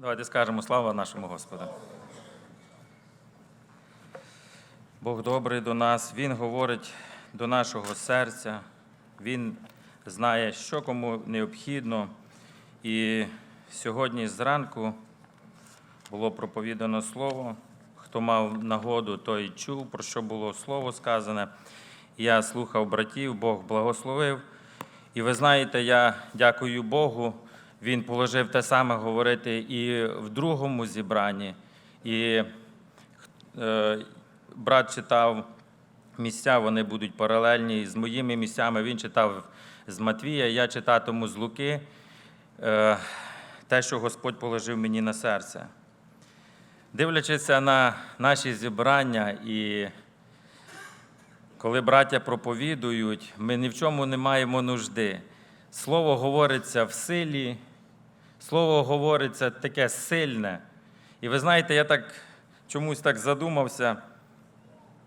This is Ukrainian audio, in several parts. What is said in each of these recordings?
Давайте скажемо слава нашому Господу. Бог добрий до нас, Він говорить до нашого серця, Він знає, що кому необхідно. І сьогодні зранку було проповідано слово. Хто мав нагоду, той чув, про що було слово сказане. Я слухав братів, Бог благословив. І ви знаєте, я дякую Богу. Він положив те саме говорити і в другому зібранні. І е, брат читав місця, вони будуть паралельні з моїми місцями. Він читав з Матвія, я читатиму з Луки е, те, що Господь положив мені на серце. Дивлячись на наші зібрання, і коли браття проповідують, ми ні в чому не маємо нужди. Слово говориться в силі, слово говориться таке сильне. І ви знаєте, я так чомусь так задумався.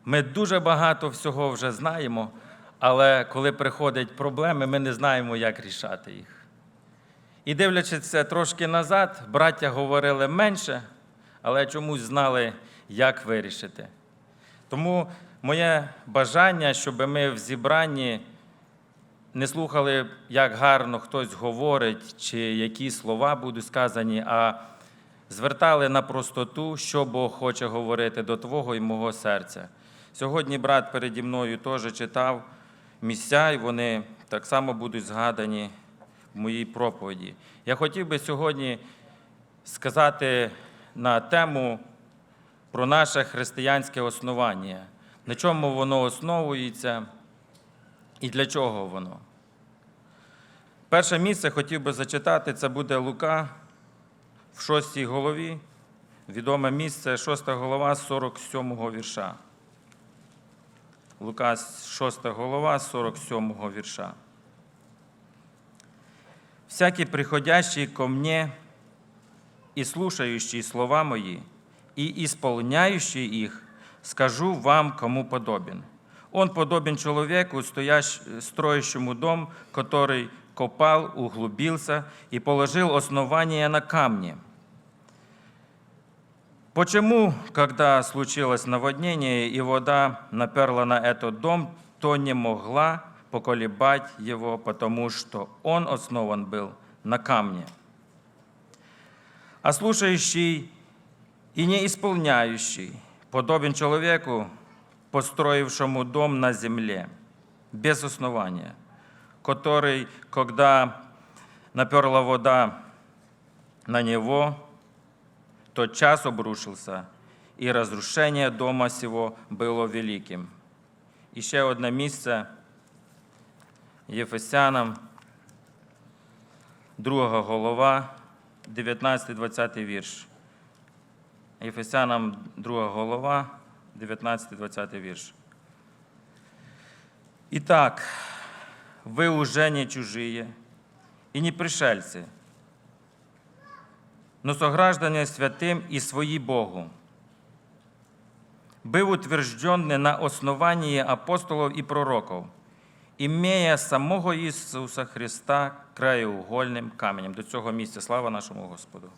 Ми дуже багато всього вже знаємо, але коли приходять проблеми, ми не знаємо, як рішати їх. І дивлячись трошки назад, браття говорили менше, але чомусь знали, як вирішити. Тому моє бажання, щоб ми в зібранні не слухали, як гарно хтось говорить, чи які слова будуть сказані, а звертали на простоту, що Бог хоче говорити до Твого і мого серця. Сьогодні брат переді мною теж читав місця, і вони так само будуть згадані в моїй проповіді. Я хотів би сьогодні сказати на тему про наше християнське основання, на чому воно основується і для чого воно. Перше місце хотів би зачитати, це буде Лука в 6 голові, відоме місце, 6 голова, 47 вірша. Лука, 6 голова, 47 вірша. «Всякий приходящий ко мне и слушающий слова мои, и исполняющий их, скажу вам, кому подобен. Он подобен человеку, стоящ, строящему дом, который копал, углубился и положил основание на камне. Почему, когда случилось наводнение и вода наперла на этот дом, то не могла поколебать его, потому что он основан был на камне? А слушающий и не исполняющий подобен человеку, построившему дом на земле, без основания, который, когда наперла вода на него, тот час обрушился, и разрушение дома сего было великим. І ще одне місце Єфесянам, друга голова, 19-20 вірш. Ефесянам 2 голова, 19-20 вірш. Итак, вы уже не чужие и не пришельцы, но сограждане святым и свои Богу, был утвержденный на основании апостолов и пророков, имея самого Ісуса Христа краєугольним каменем. До цього місця слава нашому Господу.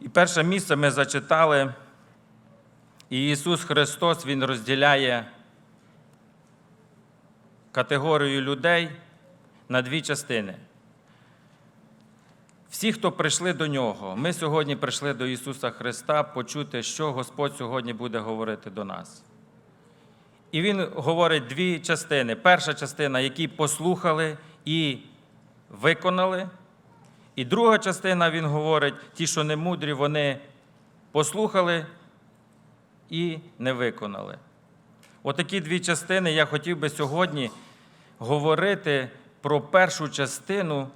І перше місце ми зачитали, і Ісус Христос Він розділяє категорію людей на дві частини. Всі, хто прийшли до Нього, ми сьогодні прийшли до Ісуса Христа почути, що Господь сьогодні буде говорити до нас. І Він говорить дві частини. Перша частина, які послухали і виконали. І друга частина, він говорить, ті, що не мудрі, вони послухали і не виконали. Отакі дві частини я хотів би сьогодні говорити про першу частину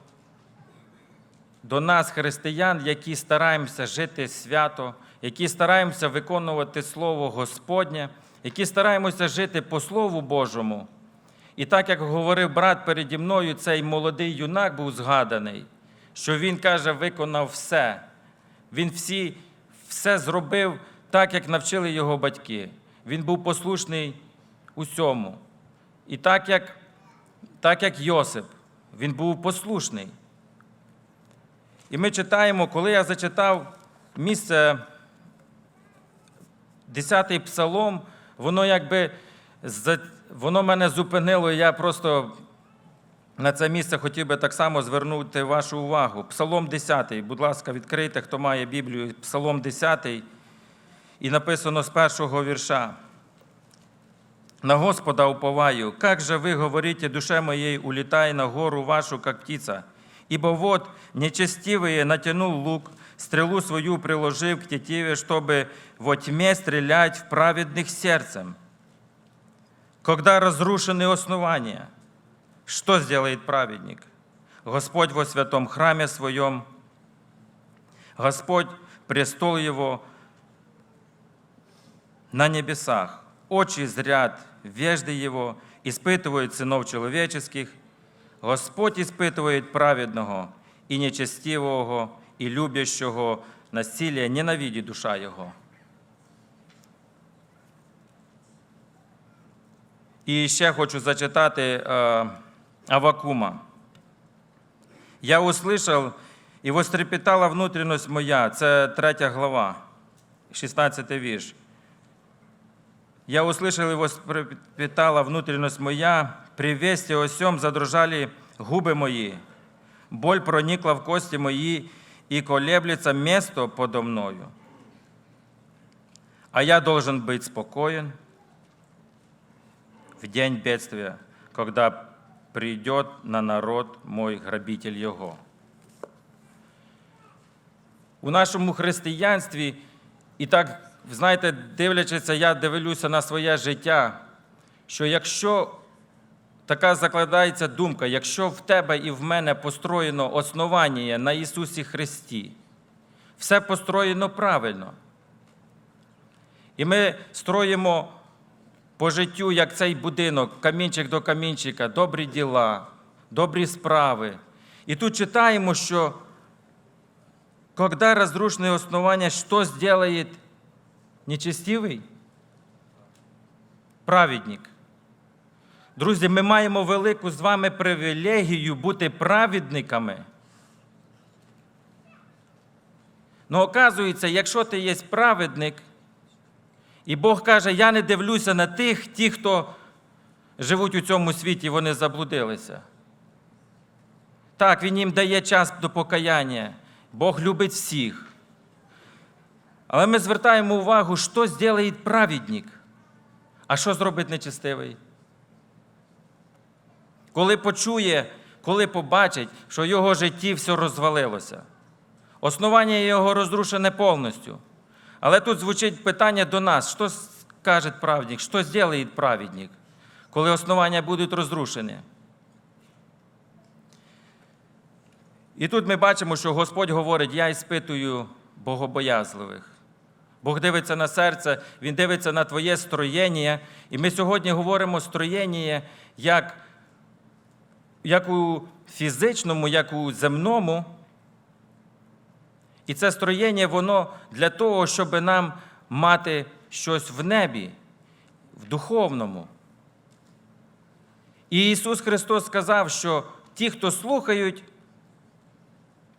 до нас, християн, які стараємося жити свято, які стараємося виконувати Слово Господнє, які стараємося жити по Слову Божому. І так як говорив брат переді мною, цей молодий юнак був згаданий, що він каже, виконав все. Він всі, все зробив так, як навчили його батьки. Він був послушний усьому. І так як, так як Йосип, він був послушний. І ми читаємо, коли я зачитав місце 10-й псалом, воно якби воно мене зупинило, і я просто на це місце хотів би так само звернути вашу увагу. Псалом 10, будь ласка, відкрийте, хто має Біблію, Псалом 10, і написано з першого вірша. На Господа уповаю, как же вы говорите, душе моей, улетай на гору вашу, как птица. Ибо вот нечестивые натянул лук, стрелу свою приложив к тетиве, чтобы во тьме стрелять в праведных сердцем. Когда разрушены основания, что сделает праведник? Господь во святом храме своем, Господь престол его на небесах. Очи зрят вежды его, испытывают сынов человеческих. Господь испытывает праведного и нечестивого, и любящего насилия ненавидит душа его. І ще хочу зачитати е, Авакума. Я услышав, і вострепетала внутрішність моя. Це третя глава, 16 вірш. Я услышал и вострепетала внутренность моя, при весте о сем задрожали губы мои. Боль проникла в кости мои, и колеблется место подо мною. А я должен быть спокоен в день бедствия, когда придет на народ мой грабитель його. У нашому християнстві, і так, знаєте, дивлячися, я дивлюся на своє життя, що якщо така закладається думка, якщо в тебе і в мене построєно основання на Ісусі Христі, все построєно правильно. І ми строїмо по життю, як цей будинок, камінчик до камінчика, добрі діла, добрі справи. І тут читаємо, що когда разрушенное основание, что сделает нечестивий? Праведник. Друзі, ми маємо велику з вами привілегію бути праведниками. Ну, оказується, якщо ти є праведник, і Бог каже, я не дивлюся на тих, ті, хто живуть у цьому світі, вони заблудилися. Так, Він їм дає час до покаяння. Бог любить всіх. Але ми звертаємо увагу, що зробить праведник, а що зробить нечестивий. Коли почує, коли побачить, що в його житті все розвалилося. Основання його розрушене повністю. Але тут звучить питання до нас: що скаже праведник, що зробить праведник, коли основання будуть розрушені? І тут ми бачимо, що Господь говорить: я іспитую богобоязливих. Бог дивиться на серце, Він дивиться на твоє строєння. І ми сьогодні говоримо строєння як, як у фізичному, як у земному. І це строєння, воно для того, щоб нам мати щось в небі, в духовному. І Ісус Христос сказав, що ті, хто слухають,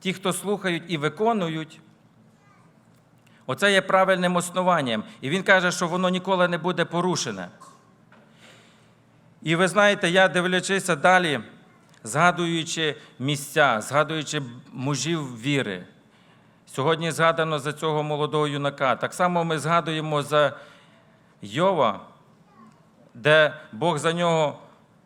ті, хто слухають і виконують, оце є правильним основанням. І Він каже, що воно ніколи не буде порушене. І ви знаєте, я дивлячися далі, згадуючи місця, згадуючи мужів віри. Сьогодні згадано за цього молодого юнака. Так само ми згадуємо за Йова, де Бог за нього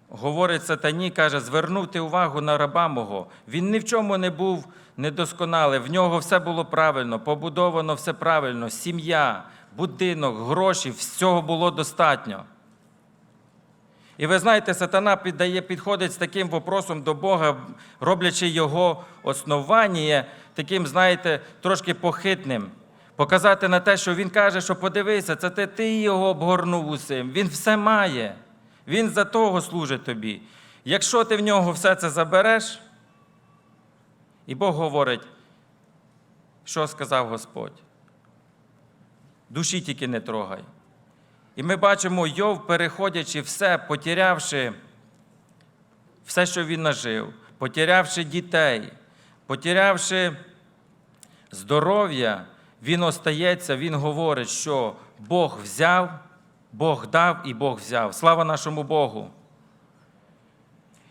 говорить сатані, каже, звернути увагу на раба мого. Він ні в чому не був недосконалий, в нього все було правильно, побудовано все правильно, сім'я, будинок, гроші, всього було достатньо. І ви знаєте, сатана піддає, підходить з таким вопросом до Бога, роблячи його основання таким, знаєте, трошки похитним. Показати на те, що він каже, що подивися, це ти, ти його обгорнув усім. Він все має. Він за того служить тобі. Якщо ти в нього все це забереш, і Бог говорить, що сказав Господь? Душі тільки не трогай. І ми бачимо Йов, переходячи все, потерявши все, що він нажив, потерявши дітей, потерявши здоров'я, він остається, він говорить, що Бог взяв, Бог дав і Бог взяв. Слава нашому Богу.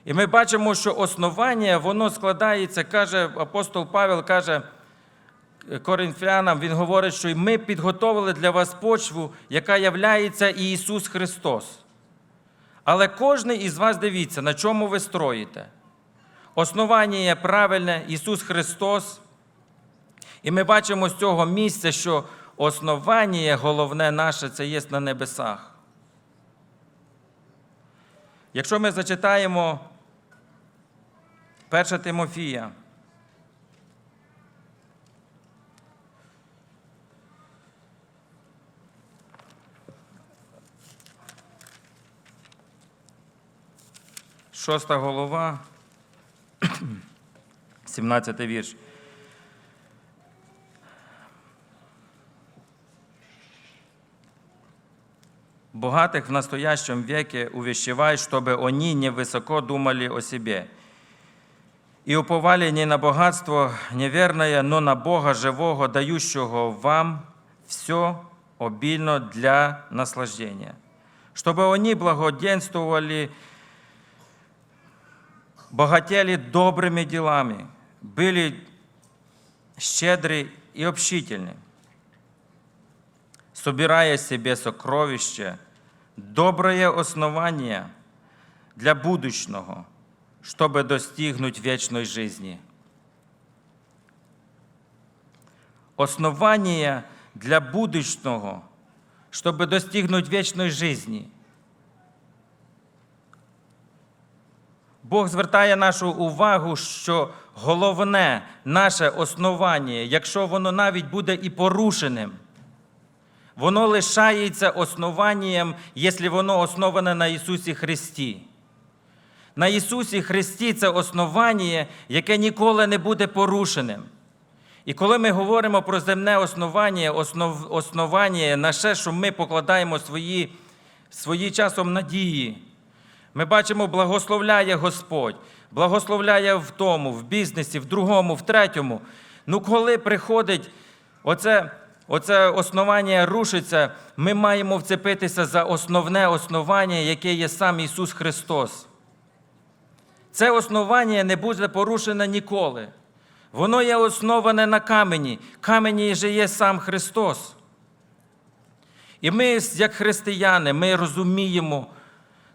І ми бачимо, що основання, воно складається, каже апостол Павел, каже коринфянам, він говорить, що ми підготовили для вас почву, яка являється Ісус Христос. Але кожен із вас дивіться, на чому ви строїте. Основання є правильне Ісус Христос. І ми бачимо з цього місця, що основання головне наше це є на небесах. Якщо ми зачитаємо 1 Тимофія, шоста голова, 17 вірш. Богатых в настоящем веке увещевай, чтобы они невысоко думали о себе и уповали не на богатство неверное, но на Бога живого, дающего вам все обильно для наслаждения, чтобы они благоденствовали, богатели добрыми делами, были щедры и общительны, собирая себе сокровище, доброе основание для будущего, – чтобы достигнуть вечной жизни. Основание для будущего, чтобы достигнуть вечной жизни. Бог звертає нашу увагу, що головне наше основання, якщо воно навіть буде і порушеним, воно лишається основанням, якщо воно основане на Ісусі Христі. На Ісусі Христі це основання, яке ніколи не буде порушеним. І коли ми говоримо про земне основання, основ, основання на те, що ми покладаємо свої, свої часом надії, ми бачимо, благословляє Господь, благословляє в тому, в бізнесі, в другому, в третьому. Ну, коли приходить оце, оце основання рушиться, ми маємо вцепитися за основне основання, яке є сам Ісус Христос. Це основання не буде порушене ніколи. Воно є основане на камені. Камені же є сам Христос. І ми, як християни, ми розуміємо,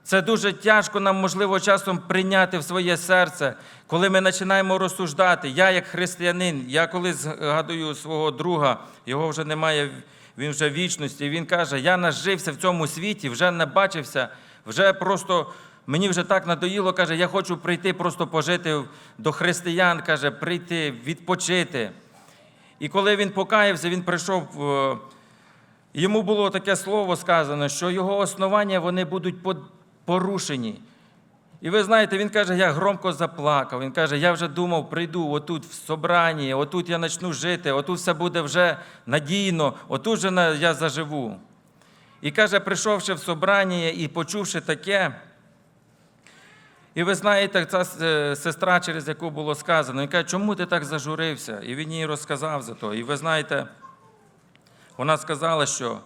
це дуже тяжко нам, можливо, часом прийняти в своє серце, коли ми починаємо розсуждати. Я, як християнин, я коли згадую свого друга, його вже немає, він вже в вічності. Він каже: я нажився в цьому світі, вже не бачився, вже просто мені вже так надоїло, каже, я хочу прийти, просто пожити до християн, каже, прийти, відпочити. І коли він покаявся, він прийшов. е, Йому було таке слово сказано, що його основання вони будуть порушені. І ви знаєте, він каже, я громко заплакав. Він каже, я вже думав, прийду отут в собранні, отут я почну жити, отут все буде вже надійно, отут же я заживу. І каже, прийшовши в собрання і почувши таке, і ви знаєте, ця е, сестра, через яку було сказано, він каже, чому ти так зажурився? І він їй розказав за то. І ви знаєте, вона сказала, що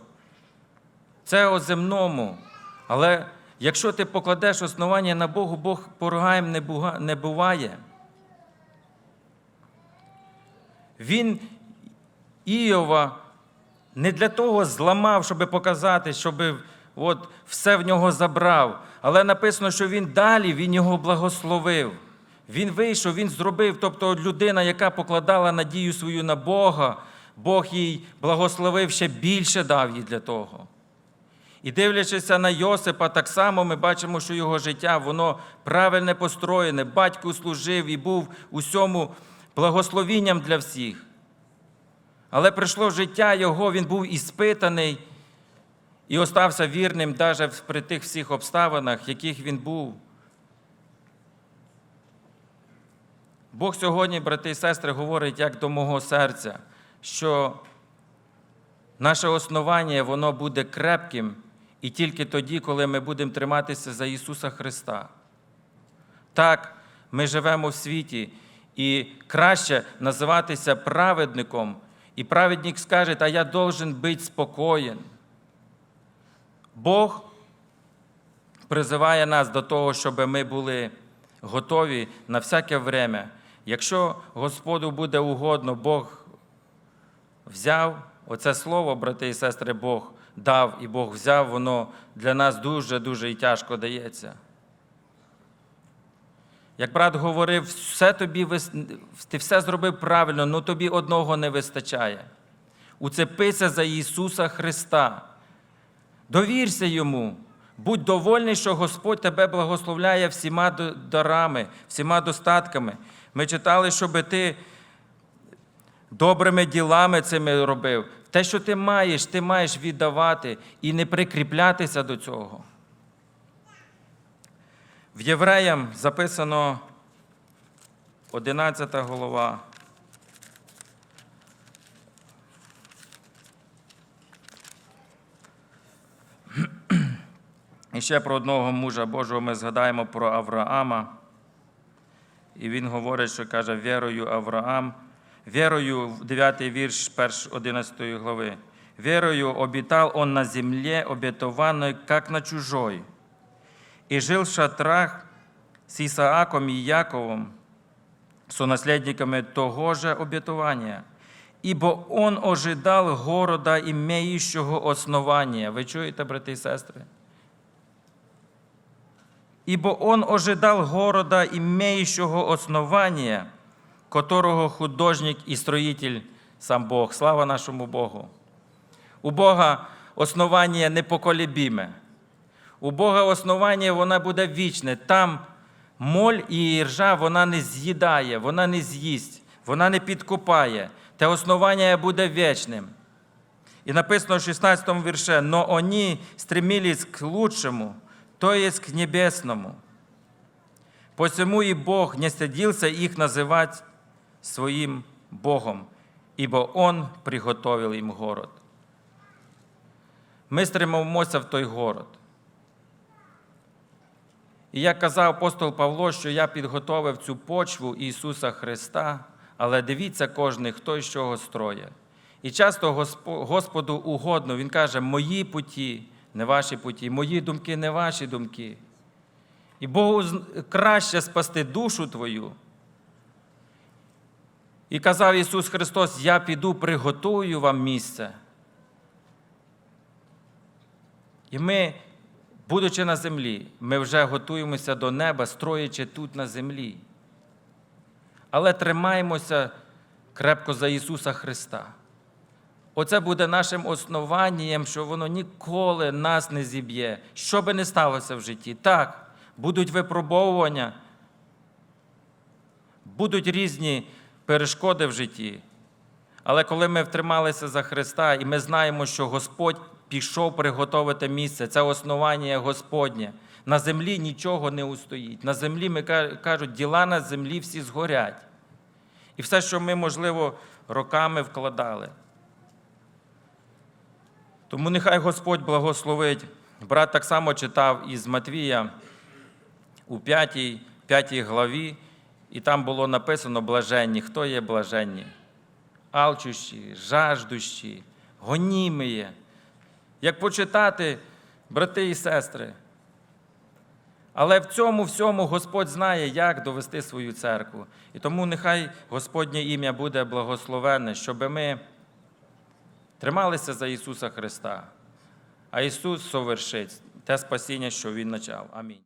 це о земному, але якщо ти покладеш основання на Богу, Бог поругаєм не не буває. Він Іова не для того зламав, щоб показати, щоб от все в нього забрав. Але написано, що він далі він його благословив. Він вийшов, він зробив, тобто людина, яка покладала надію свою на Бога, Бог їй благословив ще більше дав їй для того. І дивлячися на Йосипа, так само ми бачимо, що його життя воно правильне построєне, батьку служив і був усьому благословінням для всіх. Але прийшло життя його, він був іспитаний і остався вірним навіть при тих всіх обставинах, яких він був. Бог сьогодні, брати і сестри, говорить як до мого серця, що наше основання воно буде крепким і тільки тоді, коли ми будемо триматися за Ісуса Христа. Так, ми живемо в світі, І краще називатися праведником. І праведник скаже, а я должен бути спокоєн. Бог призиває нас до того, щоб ми були готові на всяке время. Якщо Господу буде угодно, Бог взяв оце слово, брати і сестри, Бог дав і Бог взяв, воно для нас дуже-дуже і тяжко дається. Як брат говорив, все тобі ти все зробив правильно, але тобі одного не вистачає. Уцепися за Ісуса Христа. Довірся йому. Будь довольний, що Господь тебе благословляє всіма дарами, всіма достатками. Ми читали, щоб ти добрими ділами цими робив. Те, що ти маєш, ти маєш віддавати і не прикріплятися до цього. В Євреям записано 11 голова. І ще про одного мужа Божого ми згадаємо про Авраама. І він говорить, що каже, вірою Авраам, вірою, 9 вірш 11 глави. Вірою обітав он на землі, обетованной, как на чужой, и жил в шатрах с Исааком и Яковом, сонаследниками того же обетования. Ибо он ожидал города, имеющего основания. Ви чуєте, брати і сестри? Ибо он ожидал города, имеющего основания, которого художник и строитель сам Бог. Слава нашому Богу. У Бога основання непоколебіме. У Бога основання вона буде вічне. Там моль і ржа вона не з'їдає, вона не з'їсть, вона не підкопає. Те основання буде вічним. И написано в 16 верше, «Но они стремились к лучшему, то есть к небесному. Посему и Бог не стыдился их называть своим Богом, ибо Он приготовил им город». Ми стремимося в той город. І як казав апостол Павло, що я підготовив цю почву Ісуса Христа, але дивіться кожний, хто з чого строє. І часто Господу угодно, Він каже, мої путі, не ваші путі, мої думки, не ваші думки. І Богу краще спасти душу твою. І казав Ісус Христос: Я піду, приготую вам місце. І ми, будучи на землі, ми вже готуємося до неба, строячи тут на землі. Але тримаємося крепко за Ісуса Христа. Оце буде нашим основанням, що воно ніколи нас не зіб'є, що би не сталося в житті. Так, будуть випробовування, будуть різні перешкоди в житті. Але коли ми втрималися за Христа, і ми знаємо, що Господь пішов приготовити місце, це основання Господнє. На землі нічого не устоїть. На землі ми кажуть, діла на землі всі згорять. І все, що ми, можливо, роками вкладали. Тому нехай Господь благословить. Брат так само читав із Матвія у 5, 5 главі, і там було написано блаженні. Хто є блаженні? Алчущі, жаждущі, гонімиє. Як почитати, брати і сестри. Але в цьому всьому Господь знає, як довести свою церкву. І тому нехай Господнє ім'я буде благословенне, щоб ми трималися за Ісуса Христа. А Ісус совершить те спасіння, що Він почав. Амінь.